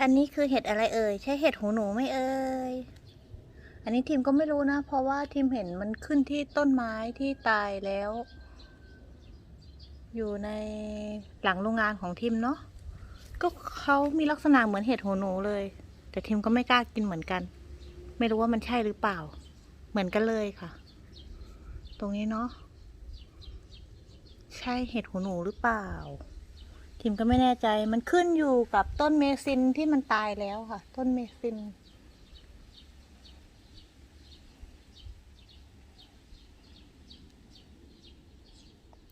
อันนี้คือเห็ดอะไรเอ่ย ใช่เห็ดหูหนูไม่เอ่ย อันนี้ทีมก็ไม่รู้นะ เพราะว่าทีมเห็นมันขึ้นที่ต้นไม้ที่ตายแล้ว อยู่ในหลังโรงงานของทีมเนาะ ก็เขามีลักษณะเหมือนเห็ดหูหนูเลย แต่ทีมก็ไม่กล้ากินเหมือนกัน ไม่รู้ว่ามันใช่หรือเปล่า เหมือนกันเลยค่ะ ตรงนี้เนาะ ใช่เห็ดหูหนูหรือเปล่า ทีมก็ไม่แน่ใจ มันขึ้นอยู่กับต้นเมซินที่มันตายแล้วค่ะ ต้นเมซิน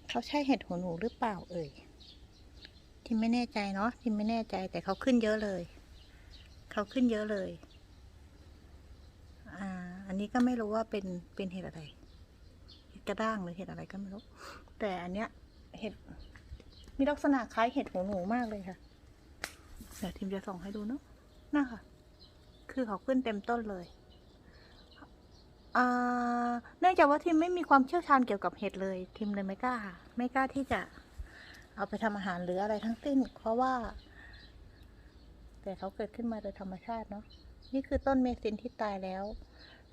เขาใช่เห็ดหูหนูหรือเปล่าเอ่ยทีมไม่แน่ใจเนาะทีมไม่แน่ใจแต่เขาขึ้นเยอะเลย เขาขึ้นเยอะเลย อ่า อันนี้ก็ไม่รู้ว่าเป็น เป็นเห็ดอะไร เห็ดกระด้างหรือเห็ดอะไรก็ไม่รู้ แต่อันเนี้ย เห็ด มีลักษณะคล้ายเห็ดหูหนูมากเลยค่ะ เดี๋ยวทีมจะส่งให้ดูเนาะน่าค่ะ คือเขาขึ้นเต็มต้นเลยอ่าเนื่องจากว่าทีมไม่มีความเชี่ยวชาญเกี่ยวกับเห็ดเลย ทีมเลยไม่กล้าค่ะไม่กล้าที่จะเอาไปทำอาหารหรืออะไรทั้งสิ้น เพราะว่า แต่เขาเกิดขึ้นมาโดยธรรมชาติเนาะนี่คือต้นเมซินที่ตายแล้ว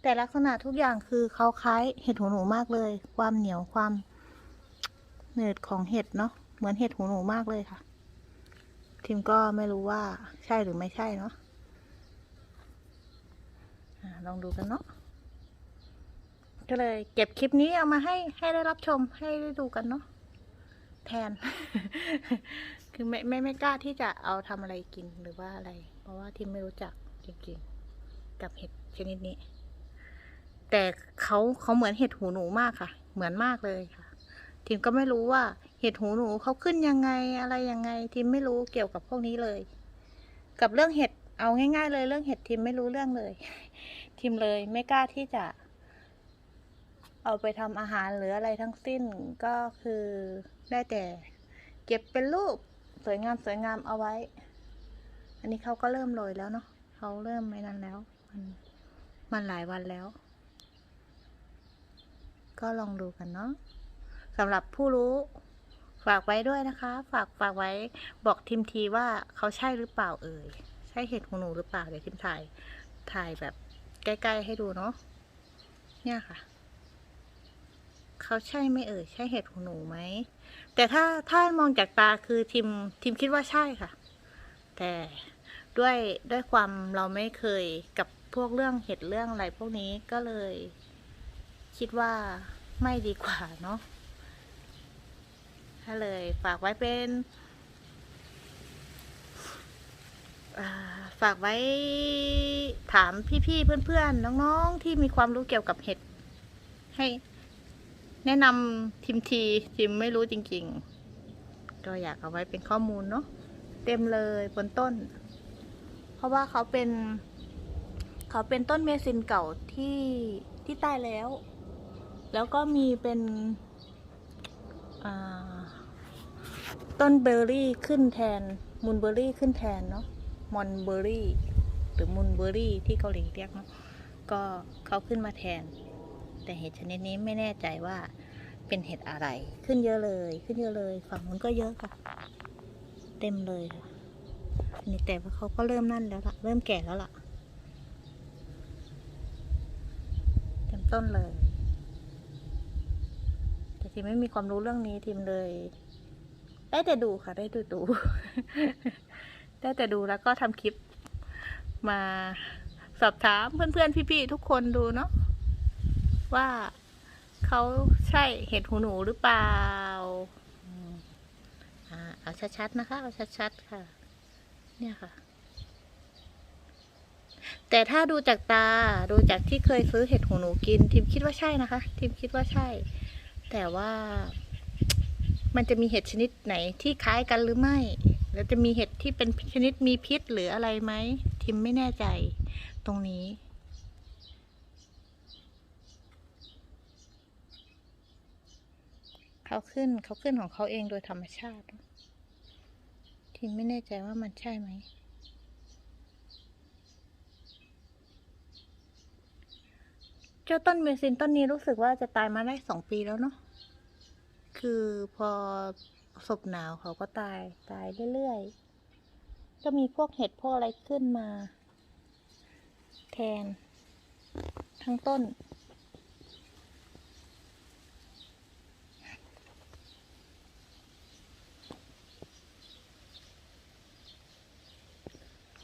แต่ลักษณะทุกอย่างคือเขาคล้ายเห็ดหูหนูมากเลย ความเหนียวความเหนืดของเห็ดเนาะ เหมือนเห็ดหูหนูมากเลยค่ะทีมก็ไม่รู้ว่าใช่หรือไม่ใช่เนาะลองดูกันเนาะก็เลยเก็บคลิปนี้เอามาให้ให้ได้รับชมให้ได้ดูกันเนาะแทน คือไม่ไม่ไม่กล้าที่จะเอาทำอะไรกินหรือว่าอะไร เพราะว่าทีมไม่รู้จักจริงๆ กับเห็ดชนิดนี้ แต่เขาเขาเหมือนเห็ดหูหนูมากค่ะ เหมือนมากเลยค่ะ ทีมก็ไม่รู้ว่าเห็ดหูหนูเขาขึ้นยังไงอะไรยังไง ทีมไม่รู้เกี่ยวกับพวกนี้เลย กับเรื่องเห็ดเอาง่าย ๆ เลยเรื่องเห็ดทีมไม่รู้เรื่องเลย ทีมเลยไม่กล้าที่จะ เอาไปทำอาหารหรืออะไรทั้งสิ้นก็คือได้แต่ เก็บเป็นรูปสวยงามสวยงามเอาไว้ อันนี้เขาก็เริ่มโรยแล้วเนาะเขาเริ่มไม่นั้นแล้วมันมันหลายวันแล้ว ก็ลองดูกันเนาะ สำหรับผู้รู้ฝากไว้ด้วยนะคะ ฝากฝากไว้บอกทีมทีว่าเขาใช่หรือเปล่าเอ่ย ใช่เห็ดหูหนูหรือเปล่าเดี๋ยวทีมถ่ายถ่ายแบบใกล้ ๆ ให้ดูเนาะเนี่ยค่ะ เขาใช่ไหม่เอ่ย ใช่เห็ดหูหนูไหม แต่ถ้าถ้ามองจากตาคือทีมทีมคิดว่าใช่ค่ะ แต่ด้วยด้วยความเราไม่เคยกับพวกเรื่องเห็ดเรื่องอะไรพวกนี้ก็เลย คิดว่าไม่ดีกว่าเนาะ ถ้าเลยฝากไว้เป็นฝากไว้ถามพี่ๆเพื่อนๆ น้องๆ ที่มีความรู้เกี่ยวกับเห็ด ให้แนะนำทีมทีทีมไม่รู้จริงๆ ก็อยากเอาไว้เป็นข้อมูลเนาะเต็มเลยบนต้น เพราะว่าเขาเป็น เขาเป็นต้นเมซินเก่าที่ที่ตายแล้ว แล้วก็มีเป็น ต้นเบอร์รี่ขึ้นแทนมูนเบอร์รี่ขึ้นแทนเนาะมอนเบอร์รี่หรือมูนเบอร์รี่ที่เกาหลีเรียกเนาะก็เขาขึ้นมาแทน แต่เห็ดชนิดนี้ไม่แน่ใจว่าเป็นเห็ดอะไรขึ้นเยอะเลย ขึ้นเยอะเลย ฝั่งนู้นก็เยอะค่ะ เต็มเลยค่ะนี่แต่ว่าเขาก็เริ่มนั่นแล้วล่ะ เริ่มแก่แล้วล่ะ เต็มต้นเลย ทีไม่มีความรู้เรื่องนี้ทีมเลย ได้แต่ดูค่ะ ได้ดูดู ได้แต่ดูแล้วก็ทำคลิปมาสอบถามเพื่อนๆพี่ๆทุกคนดูเนาะว่าเขาใช่เห็ดหูหนูหรือเปล่าเอาเอาชัดๆนะคะ เอาชัดๆค่ะ เนี่ยค่ะ แต่ถ้าดูจากตาดูจากที่เคยซื้อเห็ดหูหนูกิน ทีมคิดว่าใช่นะคะ ทีมคิดว่าใช่ แต่ว่า มันจะมีเห็ดชนิดไหนที่คล้ายกันหรือไม่ แล้วจะมีเห็ดที่เป็นชนิดมีพิษหรืออะไรไหมทีมไม่แน่ใจตรงนี้เขาขึ้นเขาขึ้นของเขาเองโดยธรรมชาติ ทีมไม่แน่ใจว่ามันใช่ไหม เจ้าต้นเมซินต้นนี้รู้สึกว่าจะตายมาได้สองปีแล้วเนาะ คือพอประสบหนาวเขาก็ตายตายเรื่อยๆ ก็มีพวกเห็ดพวกอะไรขึ้นมา แทน ทั้งต้น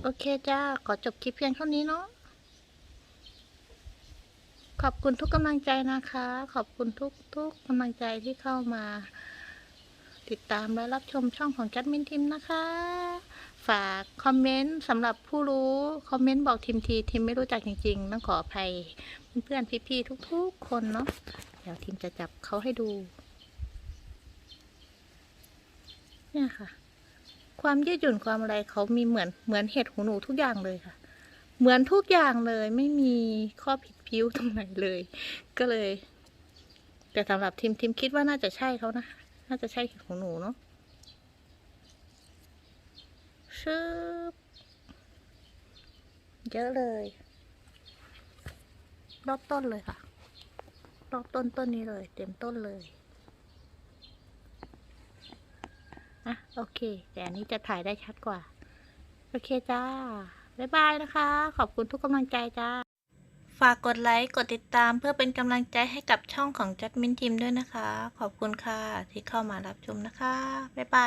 โอเคจ้า ขอจบคลิปเพียงเท่านี้เนาะ ขอบคุณทุกกำลังใจนะคะ ขอบคุณทุกทุกกำลังใจที่เข้ามา ติดตามและรับชมช่องของจัดมินทิมนะคะ ฝากคอมเมนต์สำหรับผู้รู้คอมเมนต์บอกทีมทีทีมไม่รู้จักจริงๆต้องขออภัยเพื่อนๆพี่ๆทุกๆ คนเนาะเดี๋ยวทีมจะจับเขาให้ดู เนี่ยค่ะ ความยืดหยุ่นความอะไรเขามีเหมือนเหมือนเห็ดหูหนูทุกอย่างเลยค่ะ เหมือนทุกอย่างเลยไม่มีข้อผิด พิ้วตรงไหนเลย ก็เลย แต่สำหรับทีมทีมคิดว่าน่าจะใช่เขานะ น่าจะใช่เห็ดหูหนูเนาะชึบเยอะเลย รอบต้นเลยค่ะ รอบต้นต้นนี้เลย เต็มต้นเลยอะโอเค แต่อันนี้จะถ่ายได้ชัดกว่า โอเคจ้า บ๊ายบายนะคะ ขอบคุณทุกกำลังใจจ้า ฝากกดไลค์ กดติดตามเพื่อเป็นกำลังใจให้กับช่องของจัดมินทีมด้วยนะคะ ขอบคุณค่ะ ที่เข้ามารับชมนะคะ บ๊ายบาย